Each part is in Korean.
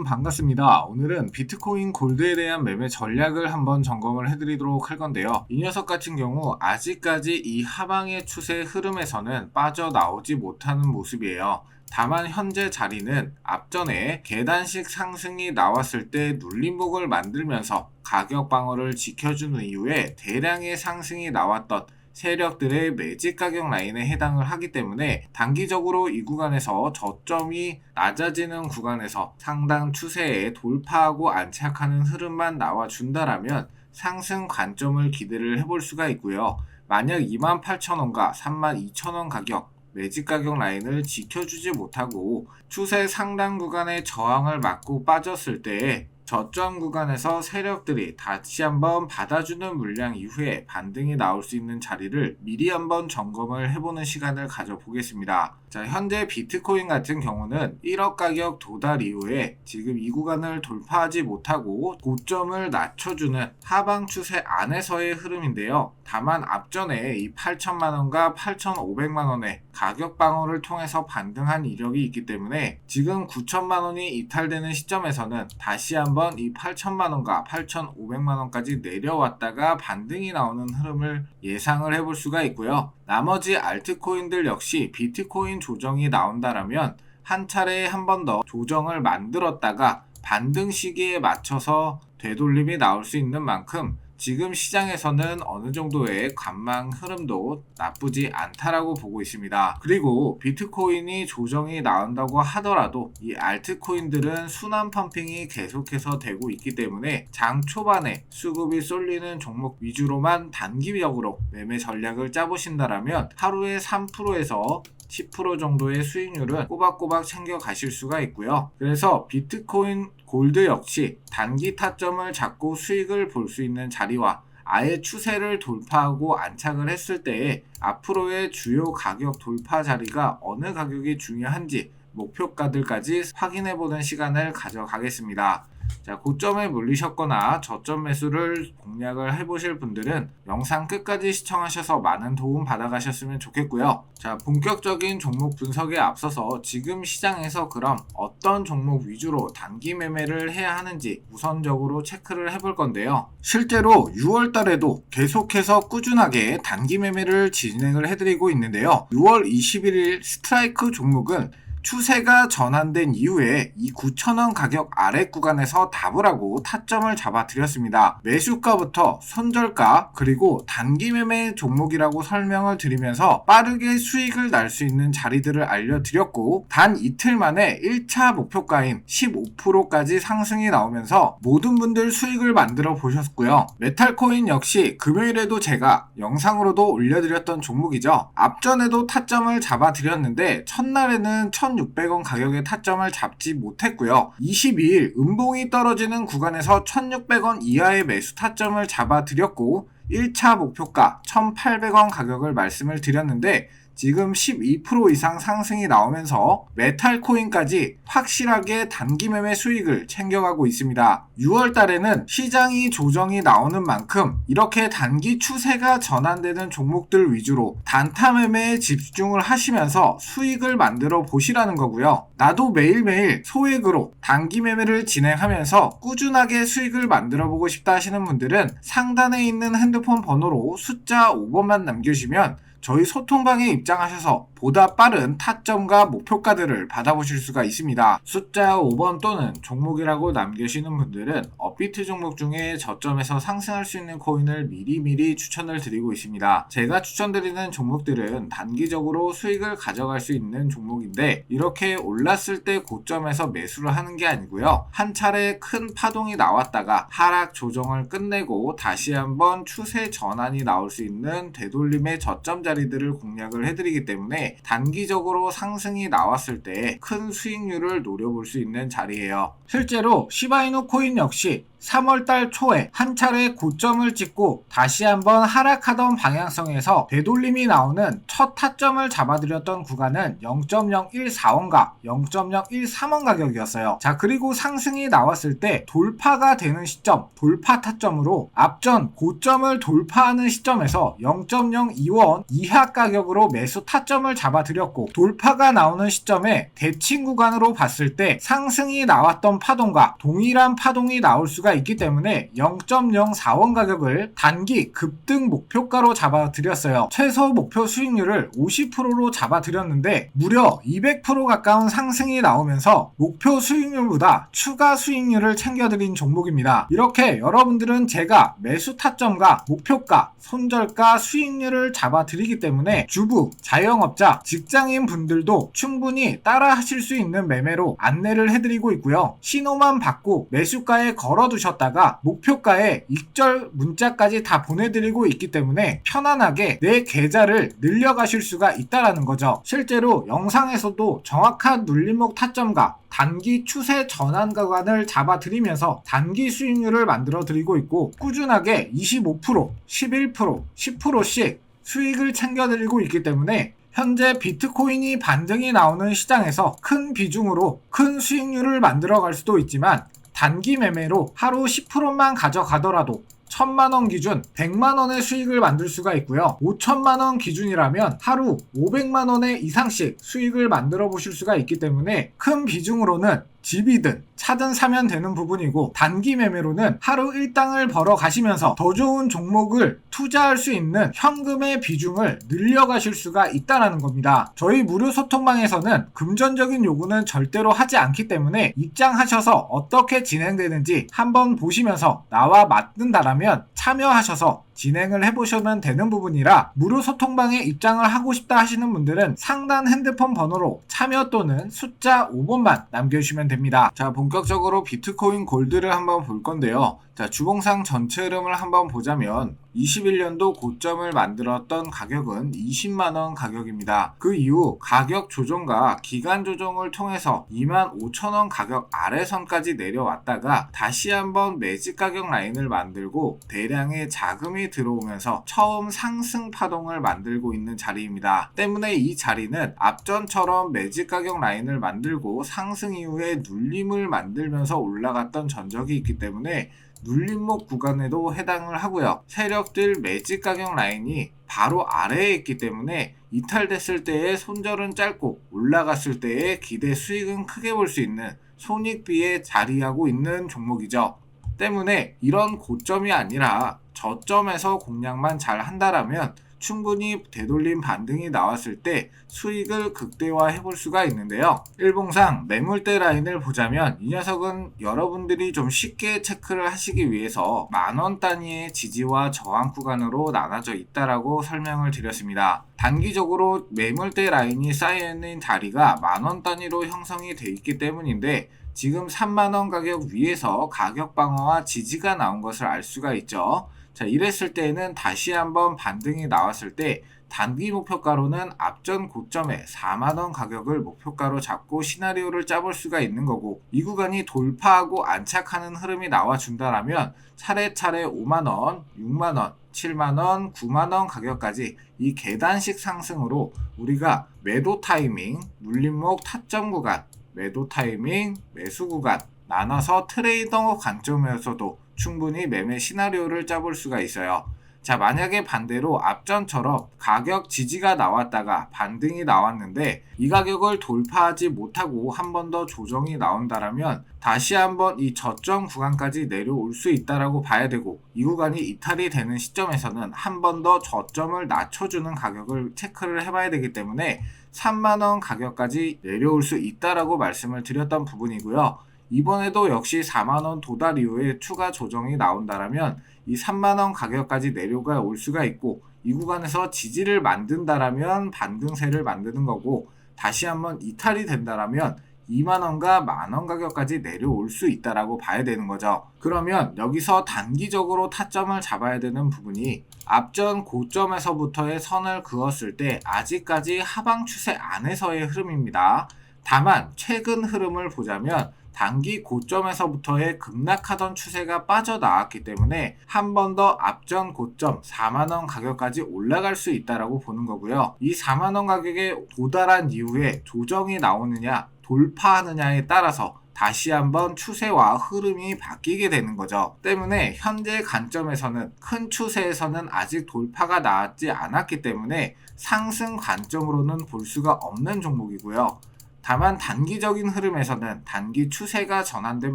여러분 반갑습니다. 오늘은 비트코인 골드에 대한 매매 전략을 한번 점검을 해드리도록 할 건데요. 이 녀석 같은 경우 아직까지 이 하방의 추세 흐름에서는 빠져나오지 못하는 모습이에요. 다만 현재 자리는 앞전에 계단식 상승이 나왔을 때 눌림목을 만들면서 가격 방어를 지켜준 이후에 대량의 상승이 나왔던 세력들의 매직 가격 라인에 해당을 하기 때문에 단기적으로 이 구간에서 저점이 낮아지는 구간에서 상당 추세에 돌파하고 안착하는 흐름만 나와준다라면 상승 관점을 기대를 해볼 수가 있고요. 만약 28,000원과 32,000원 가격 매직 가격 라인을 지켜주지 못하고 추세 상당 구간의 저항을 맞고 빠졌을 때 저점 구간에서 세력들이 다시 한번 받아주는 물량 이후에 반등이 나올 수 있는 자리를 미리 한번 점검을 해보는 시간을 가져보겠습니다. 자, 현재 비트코인 같은 경우는 1억 가격 도달 이후에 지금 이 구간을 돌파하지 못하고 고점을 낮춰주는 하방 추세 안에서의 흐름인데요. 다만 앞전에 이 8천만원과 8,500만원의 가격 방어를 통해서 반등한 이력이 있기 때문에 지금 9천만원이 이탈되는 시점에서는 다시 한번 이 8천만 원과 8,500만 원까지 내려왔다가 반등이 나오는 흐름을 예상을 해볼 수가 있고요. 나머지 알트코인들 역시 비트코인 조정이 나온다라면 한 차례에 한 번 더 조정을 만들었다가 반등 시기에 맞춰서 되돌림이 나올 수 있는 만큼 지금 시장에서는 어느 정도의 관망 흐름도 나쁘지 않다라고 보고 있습니다. 그리고 비트코인이 조정이 나온다고 하더라도 이 알트코인들은 순환 펌핑이 계속해서 되고 있기 때문에 장 초반에 수급이 쏠리는 종목 위주로만 단기적으로 매매 전략을 짜보신다라면 하루에 3%에서 10% 정도의 수익률은 꼬박꼬박 챙겨 가실 수가 있고요. 그래서 비트코인 골드 역시 단기 타점을 잡고 수익을 볼 수 있는 자리와 아예 추세를 돌파하고 안착을 했을 때에 앞으로의 주요 가격 돌파 자리가 어느 가격이 중요한지 목표가들까지 확인해 보는 시간을 가져가겠습니다. 자, 고점에 물리셨거나 저점 매수를 공략을 해보실 분들은 영상 끝까지 시청하셔서 많은 도움 받아가셨으면 좋겠고요. 자, 본격적인 종목 분석에 앞서서 지금 시장에서 그럼 어떤 종목 위주로 단기 매매를 해야 하는지 우선적으로 체크를 해볼 건데요. 실제로 6월 달에도 계속해서 꾸준하게 단기 매매를 진행을 해드리고 있는데요. 6월 21일 스트라이크 종목은 추세가 전환된 이후에 이 9,000원 가격 아래 구간에서 답을 하고 타점을 잡아드렸습니다. 매수가부터 손절가 그리고 단기 매매 종목이라고 설명을 드리면서 빠르게 수익을 날 수 있는 자리들을 알려드렸고 단 이틀 만에 1차 목표가인 15%까지 상승이 나오면서 모든 분들 수익을 만들어 보셨고요. 메탈코인 역시 금요일에도 제가 영상으로도 올려드렸던 종목이죠. 앞전에도 타점을 잡아드렸는데 첫날에는 1,600원 가격의 타점을 잡지 못했고요. 22일 음봉이 떨어지는 구간에서 1,600원 이하의 매수 타점을 잡아드렸고 1차 목표가 1,800원 가격을 말씀을 드렸는데 지금 12% 이상 상승이 나오면서 메탈 코인까지 확실하게 단기 매매 수익을 챙겨가고 있습니다. 6월 달에는 시장이 조정이 나오는 만큼 이렇게 단기 추세가 전환되는 종목들 위주로 단타 매매에 집중을 하시면서 수익을 만들어 보시라는 거고요. 나도 매일매일 소액으로 단기 매매를 진행하면서 꾸준하게 수익을 만들어 보고 싶다 하시는 분들은 상단에 있는 핸드폰 번호로 숫자 5번만 남겨주시면 저희 소통방에 입장하셔서 보다 빠른 타점과 목표가들을 받아보실 수가 있습니다. 숫자 5번 또는 종목이라고 남기시는 분들은 업비트 종목 중에 저점에서 상승할 수 있는 코인을 미리미리 추천을 드리고 있습니다. 제가 추천드리는 종목들은 단기적으로 수익을 가져갈 수 있는 종목인데 이렇게 올랐을 때 고점에서 매수를 하는 게 아니고요. 한 차례 큰 파동이 나왔다가 하락 조정을 끝내고 다시 한번 추세 전환이 나올 수 있는 되돌림의 저점 자 리들을 공략을 해드리기 때문에 단기적으로 상승이 나왔을 때 큰 수익률을 노려볼 수 있는 자리예요. 실제로 시바이누 코인 역시 3월달 초에 한 차례 고점을 찍고 다시 한번 하락하던 방향성에서 되돌림이 나오는 첫 타점을 잡아드렸던 구간은 0.014원과 0.013원 가격이었어요. 자 그리고 상승이 나왔을 때 돌파가 되는 시점 돌파 타점으로 앞전 고점을 돌파하는 시점에서 0.02원 이하 가격으로 매수 타점을 잡아드렸고 돌파가 나오는 시점에 대칭 구간으로 봤을 때 상승이 나왔던 파동과 동일한 파동이 나올 수가 있기 때문에 0.04원 가격을 단기 급등 목표가로 잡아드렸어요. 최소 목표 수익률을 50%로 잡아드렸는데 무려 200% 가까운 상승이 나오면서 목표 수익률보다 추가 수익률을 챙겨드린 종목입니다. 이렇게 여러분들은 제가 매수 타점과 목표가, 손절가, 수익률을 잡아드리기 때문에 주부, 자영업자, 직장인 분들도 충분히 따라 하실 수 있는 매매로 안내를 해드리고 있고요. 신호만 받고 매수가에 걸어두 셨다가 목표가에 익절 문자까지 다 보내드리고 있기 때문에 편안하게 내 계좌를 늘려가실 수가 있다라는 거죠. 실제로 영상에서도 정확한 눌림목 타점과 단기 추세 전환 구간을 잡아드리면서 단기 수익률을 만들어 드리고 있고 꾸준하게 25%, 11%, 10%씩 수익을 챙겨드리고 있기 때문에 현재 비트코인이 반등이 나오는 시장에서 큰 비중으로 큰 수익률을 만들어 갈 수도 있지만 단기 매매로 하루 10%만 가져가더라도 1000만원 기준 100만원의 수익을 만들 수가 있고요. 5천만원 기준이라면 하루 500만원의 이상씩 수익을 만들어 보실 수가 있기 때문에 큰 비중으로는 집이든 차든 사면 되는 부분이고 단기 매매로는 하루 일당을 벌어 가시면서 더 좋은 종목을 투자할 수 있는 현금의 비중을 늘려가실 수가 있다라는 겁니다. 저희 무료 소통방에서는 금전적인 요구는 절대로 하지 않기 때문에 입장하셔서 어떻게 진행되는지 한번 보시면서 나와 맞는다라면 참여하셔서 진행을 해보시면 되는 부분이라 무료 소통방에 입장을 하고 싶다 하시는 분들은 상단 핸드폰 번호로 참여 또는 숫자 5번만 남겨주시면 됩니다. 자, 본격적으로 비트코인 골드를 한번 볼 건데요. 자, 주봉상 전체 흐름을 한번 보자면 21년도 고점을 만들었던 가격은 20만원 가격입니다. 그 이후 가격 조정과 기간 조정을 통해서 25,000원 가격 아래선까지 내려왔다가 다시 한번 매직 가격 라인을 만들고 대량의 자금이 들어오면서 처음 상승 파동을 만들고 있는 자리입니다. 때문에 이 자리는 앞전처럼 매직 가격 라인을 만들고 상승 이후에 눌림을 만들면서 올라갔던 전적이 있기 때문에 눌림목 구간에도 해당을 하고요. 세력들 매직 가격 라인이 바로 아래에 있기 때문에 이탈됐을 때의 손절은 짧고 올라갔을 때의 기대 수익은 크게 볼 수 있는 손익비에 자리하고 있는 종목이죠. 때문에 이런 고점이 아니라 저점에서 공략만 잘 한다라면 충분히 되돌림 반등이 나왔을 때 수익을 극대화해 볼 수가 있는데요. 일봉상 매물대 라인을 보자면 이 녀석은 여러분들이 좀 쉽게 체크를 하시기 위해서 만원 단위의 지지와 저항 구간으로 나눠져 있다라고 설명을 드렸습니다. 단기적으로 매물대 라인이 쌓여 있는 자리가 만원 단위로 형성이 돼 있기 때문인데 지금 3만원 가격 위에서 가격 방어와 지지가 나온 것을 알 수가 있죠. 자, 이랬을 때에는 다시 한번 반등이 나왔을 때 단기 목표가로는 앞전 고점에 4만원 가격을 목표가로 잡고 시나리오를 짜볼 수가 있는 거고 이 구간이 돌파하고 안착하는 흐름이 나와준다라면 차례차례 5만원, 6만원, 7만원, 9만원 가격까지 이 계단식 상승으로 우리가 매도 타이밍, 눌림목 타점 구간, 매도 타이밍, 매수 구간 나눠서 트레이더 관점에서도 충분히 매매 시나리오를 짜볼 수가 있어요. 자, 만약에 반대로 앞전처럼 가격 지지가 나왔다가 반등이 나왔는데 이 가격을 돌파하지 못하고 한 번 더 조정이 나온다라면 다시 한번 이 저점 구간까지 내려올 수 있다라고 봐야 되고 이 구간이 이탈이 되는 시점에서는 한 번 더 저점을 낮춰주는 가격을 체크를 해봐야 되기 때문에 3만원 가격까지 내려올 수 있다라고 말씀을 드렸던 부분이고요. 이번에도 역시 4만원 도달 이후에 추가 조정이 나온다라면 이 3만원 가격까지 내려가 올 수가 있고 이 구간에서 지지를 만든다라면 반등세를 만드는 거고 다시 한번 이탈이 된다라면 2만원과 만원 가격까지 내려올 수 있다라고 봐야 되는 거죠. 그러면 여기서 단기적으로 타점을 잡아야 되는 부분이 앞전 고점에서부터의 선을 그었을 때 아직까지 하방 추세 안에서의 흐름입니다. 다만 최근 흐름을 보자면 단기 고점에서부터의 급락하던 추세가 빠져나왔기 때문에 한 번 더 앞전 고점 4만원 가격까지 올라갈 수 있다라고 보는 거고요. 이 4만원 가격에 도달한 이후에 조정이 나오느냐 돌파하느냐에 따라서 다시 한번 추세와 흐름이 바뀌게 되는 거죠. 때문에 현재 관점에서는 큰 추세에서는 아직 돌파가 나왔지 않았기 때문에 상승 관점으로는 볼 수가 없는 종목이고요. 다만 단기적인 흐름에서는 단기 추세가 전환된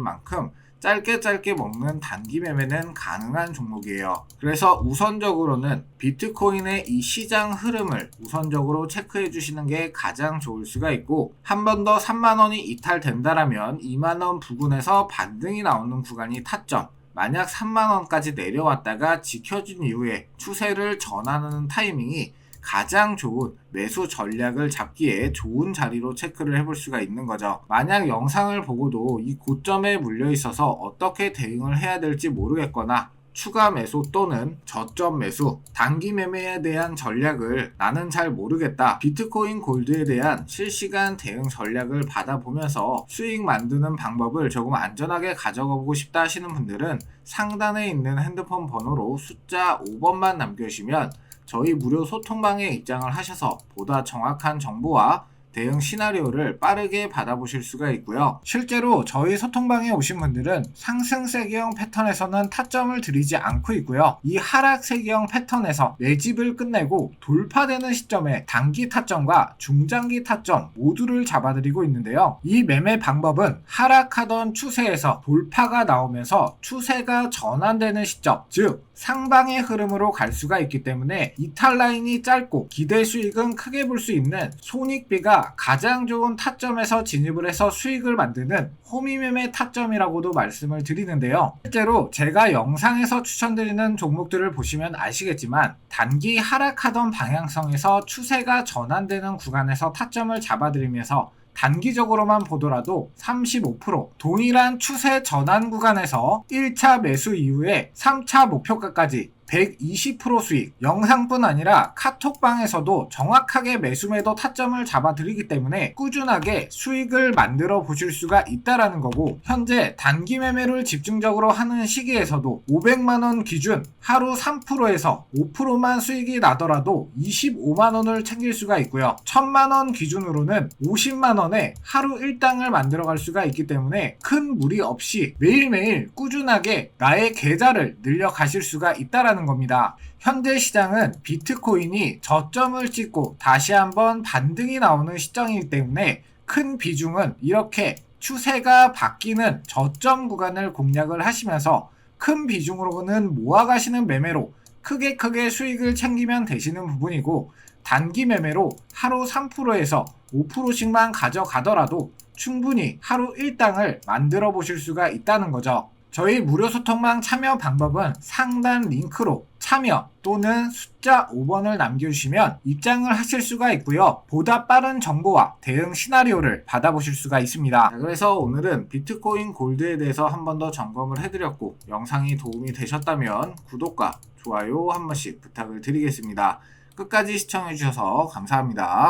만큼 짧게 짧게 먹는 단기 매매는 가능한 종목이에요. 그래서 우선적으로는 비트코인의 이 시장 흐름을 우선적으로 체크해 주시는 게 가장 좋을 수가 있고 한 번 더 3만 원이 이탈된다라면 2만 원 부근에서 반등이 나오는 구간이 타점. 만약 3만 원까지 내려왔다가 지켜준 이후에 추세를 전환하는 타이밍이 가장 좋은 매수 전략을 잡기에 좋은 자리로 체크를 해볼 수가 있는 거죠. 만약 영상을 보고도 이 고점에 물려 있어서 어떻게 대응을 해야 될지 모르겠거나 추가 매수 또는 저점 매수, 단기 매매에 대한 전략을 나는 잘 모르겠다. 비트코인 골드에 대한 실시간 대응 전략을 받아보면서 수익 만드는 방법을 조금 안전하게 가져가보고 싶다 하시는 분들은 상단에 있는 핸드폰 번호로 숫자 5번만 남겨주시면 저희 무료 소통방에 입장을 하셔서 보다 정확한 정보와 대응 시나리오를 빠르게 받아보실 수가 있고요. 실제로 저희 소통방에 오신 분들은 상승 세계형 패턴에서는 타점을 들이지 않고 있고요. 이 하락 세계형 패턴에서 매집을 끝내고 돌파되는 시점에 단기 타점과 중장기 타점 모두를 잡아드리고 있는데요. 이 매매 방법은 하락하던 추세에서 돌파가 나오면서 추세가 전환되는 시점, 즉 상방의 흐름으로 갈 수가 있기 때문에 이탈 라인이 짧고 기대 수익은 크게 볼 수 있는 손익비가 가장 좋은 타점에서 진입을 해서 수익을 만드는 호미매매 타점이라고도 말씀을 드리는데요. 실제로 제가 영상에서 추천드리는 종목들을 보시면 아시겠지만 단기 하락하던 방향성에서 추세가 전환되는 구간에서 타점을 잡아드리면서 단기적으로만 보더라도 35% 동일한 추세 전환 구간에서 1차 매수 이후에 3차 목표가까지 120% 수익 영상뿐 아니라 카톡방에서도 정확하게 매수매도 타점을 잡아드리기 때문에 꾸준하게 수익을 만들어 보실 수가 있다라는 거고 현재 단기 매매를 집중적으로 하는 시기에서도 500만원 기준 하루 3%에서 5%만 수익이 나더라도 25만원을 챙길 수가 있고요. 1000만원 기준으로는 50만원에 하루 일당을 만들어 갈 수가 있기 때문에 큰 무리 없이 매일매일 꾸준하게 나의 계좌를 늘려 가실 수가 있다라는 겁니다. 현재 시장은 비트코인이 저점을 찍고 다시 한번 반등이 나오는 시점이기 때문에 큰 비중은 이렇게 추세가 바뀌는 저점 구간을 공략을 하시면서 큰 비중으로는 모아가시는 매매로 크게 크게 수익을 챙기면 되시는 부분이고 단기 매매로 하루 3%에서 5%씩만 가져가더라도 충분히 하루 일당을 만들어 보실 수가 있다는 거죠. 저희 무료 소통방 참여 방법은 상단 링크로 참여 또는 숫자 5번을 남겨주시면 입장을 하실 수가 있고요. 보다 빠른 정보와 대응 시나리오를 받아보실 수가 있습니다. 자, 그래서 오늘은 비트코인 골드에 대해서 한 번 더 점검을 해드렸고 영상이 도움이 되셨다면 구독과 좋아요 한 번씩 부탁을 드리겠습니다. 끝까지 시청해주셔서 감사합니다.